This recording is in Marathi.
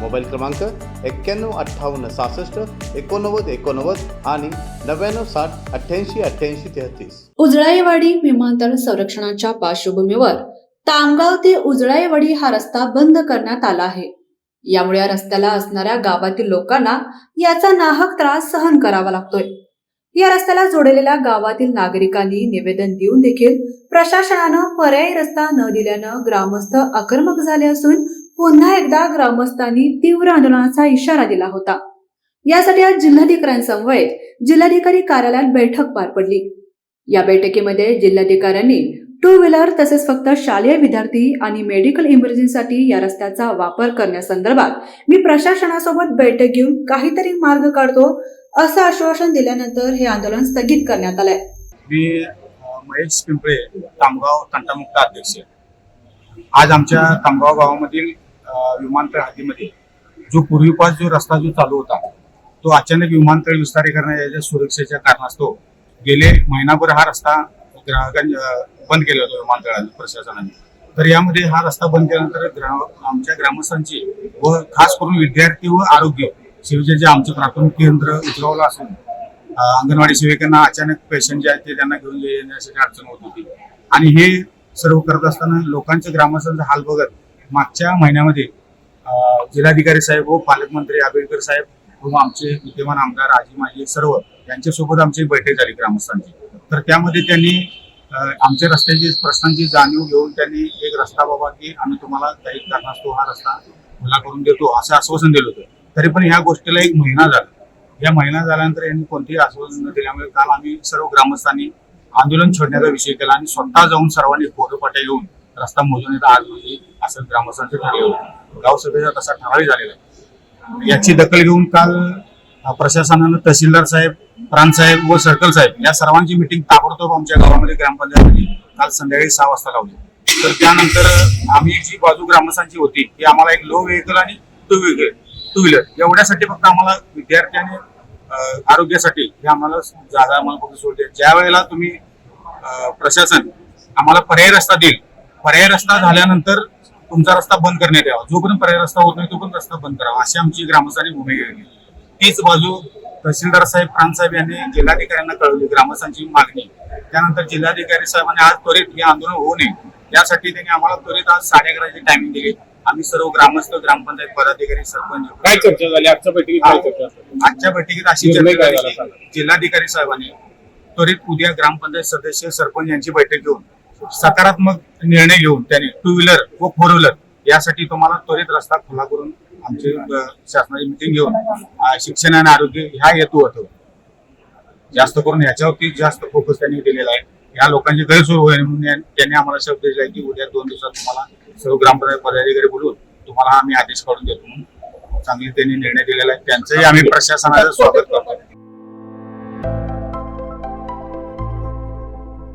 मोबाईल क्रमांक एक्क्याण्णव अठ्ठावन्न सहासष्ट एकोणनव्वद एकोणनव्वद आणि नव्याण्णव साठ अठ्ठ्याऐंशी अठ्ठ्याऐंशी तेहतीस. उजळाईवाडी विमानतळ संरक्षणाच्या पार्श्वभूमीवर तामगाव ते उजळाईवाडी हा रस्ता बंद करण्यात आला आहे. यामुळे या रस्त्याला असणाऱ्या गावातील लोकांना याचा नाहक त्रास सहन करावा लागतोय. या रस्त्याला जोडलेल्या गावातील नागरिकांनी निवेदन देऊन देखील प्रशासनानं पर्यायी रस्ता न दिल्यानं ग्रामस्थ आक्रमक झाले असून पुन्हा एकदा ग्रामस्थांनी तीव्र आंदोलनाचा इशारा दिला होता. यासाठी आज जिल्हाधिकाऱ्यांसमवेत जिल्हाधिकारी कार्यालयात बैठक पार पडली. या बैठकीमध्ये जिल्हाधिकाऱ्यांनी टू व्हीलर तसेच फक्त शालेय विद्यार्थी आणि मेडिकल इमर्जन्सीसाठी या रस्त्याचा वापर करण्यासंदर्भात मी प्रशासनासोबत बैठक घेऊन काहीतरी मार्ग काढतो असं आश्वासन दिल्यानंतर हे आंदोलन स्थगित करण्यात आलंय. मी महेश पिंपळे तामगाव तंटामुक्त अध्यक्ष. आज आमच्या तामगाव गावामधील विमानतळ हद्दीमध्ये. जो पूर्वीपास जो रस्ता जो चालू होता तो अचानक विमानतळ विस्तारीकरणाच्या सुरक्षेच्या कारणास्तव गेले महिनाभर हा रस्ता ग्राहकांनी बंद केला होता विमानतळाने प्रशासनाने. तर यामध्ये हा रस्ता बंद केल्यानंतर आमच्या ग्रामस्थांची व खास करून विद्यार्थी व आरोग्य सेवेचे जे आमचे प्राथमिक केंद्र उतरवलं असून अंगणवाडी सेविकांना अचानक पेशंट जे आहेत ते त्यांना घेऊन येण्यासाठी अडचण होत होती. आणि हे सर्व करत असताना लोकांच्या ग्रामस्थांचा हाल बघत मागच्या महिन्यामध्ये जिल्हाधिकारी साहेब व पालकमंत्री आंबेडकर साहेब व आमचे विद्यमान आमदार आजी माजी सर्व यांच्यासोबत आमची बैठक झाली ग्रामस्थांची. तर त्यामध्ये त्यांनी आमच्या रस्त्याची प्रश्नांची जाणीव घेऊन त्यांनी एक रस्ता बाबा की आम्ही तुम्हाला काही कारणास्तव हा रस्ता खुला करून देतो असं आश्वासन दिलं होतं. तरी पण ह्या गोष्टीला एक महिना झाला. या महिना झाल्यानंतर यांनी कोणतेही आश्वासन न दिल्यामुळे काल आम्ही सर्व ग्रामस्थांनी आंदोलन छेडण्याचा विषय केला आणि स्वतः जाऊन सर्वांनी फोटोपाट्या येऊन रस्ता मोजून येता आज रोजी असं ग्रामस्थांचं ठरलं होतं. गावसभेचा तसा ठरावही झालेला आहे. याची दखल घेऊन काल प्रशासनानं तहसीलदार साहेब प्रांत साहेब व सर्कल साहेब या सर्वांची मिटिंग ताबडतोब आमच्या गावामध्ये ग्रामपंचायतीमध्ये काल संध्याकाळी सहा वाजता लावली. तर त्यानंतर आम्ही जी बाजू ग्रामस्थांची होती ती आम्हाला एक लो व्हेकल आणि टू व्हीकल टू व्हीलर एवढ्यासाठी फक्त आम्हाला विद्यार्थी आणि आरोग्यासाठी हे आम्हाला जागा आम्हाला फक्त सोडते ज्या वेळेला तुम्ही प्रशासन आम्हाला पर्यायी रस्ता देईल पर्याय रस्ता झाल्यानंतर तुमचा रस्ता बंद करण्यात यावा. जोपर्यंत पर्यायी रस्ता होत नाही तोपर्यंत रस्ता बंद करावा. अशी आमची ग्रामस्थांनी भूमिका घेतली. तीच बाजू तहसीलदार साहेब प्रांत साहेब यांनी जिल्हाधिकाऱ्यांना कळवली. ग्रामस्थांची मागणी. त्यानंतर जिल्हाधिकारी साहेबांनी आज त्वरित हे आंदोलन होऊ नये. यासाठी त्यांनी आम्हाला त्वरित आज साडे अकराची टायमिंग दिली. आम्ही सर्व ग्रामस्थ ग्रामपंचायत पदाधिकारी सरपंच काय चर्चा झाली? आजच्या बैठकीत काय चर्चा झाली? आजच्या बैठकीत अशी निर्णय चर्चा काय झाली? जिल्हाधिकारी साहेबांनी त्वरित उद्या ग्रामपंचायत सदस्य सरपंच यांची बैठक घेऊन सकारात्मक निर्णय घेऊन त्याने टू व्हीलर व फोर व्हीलर यासाठी तुम्हाला त्वरित रस्ता खुला करून आमची शासनाची मिटिंग घेऊन शिक्षण आणि आरोग्य ह्या हेतू होतो. जास्त करून ह्याच्यावरती जास्त फोकस त्यांनी दिलेला आहे. या लोकांची गैरसोय होईल म्हणून त्यांनी आम्हाला शब्द दिला की उद्या दोन दिवसात तुम्हाला सर्व ग्रामपंचायत पदाधिकारी बोलून तुम्हाला आम्ही आदेश काढून देतो म्हणून चांगली त्यांनी निर्णय दिलेला आहे. त्यांचंही आम्ही प्रशासनाचं स्वागत करतो.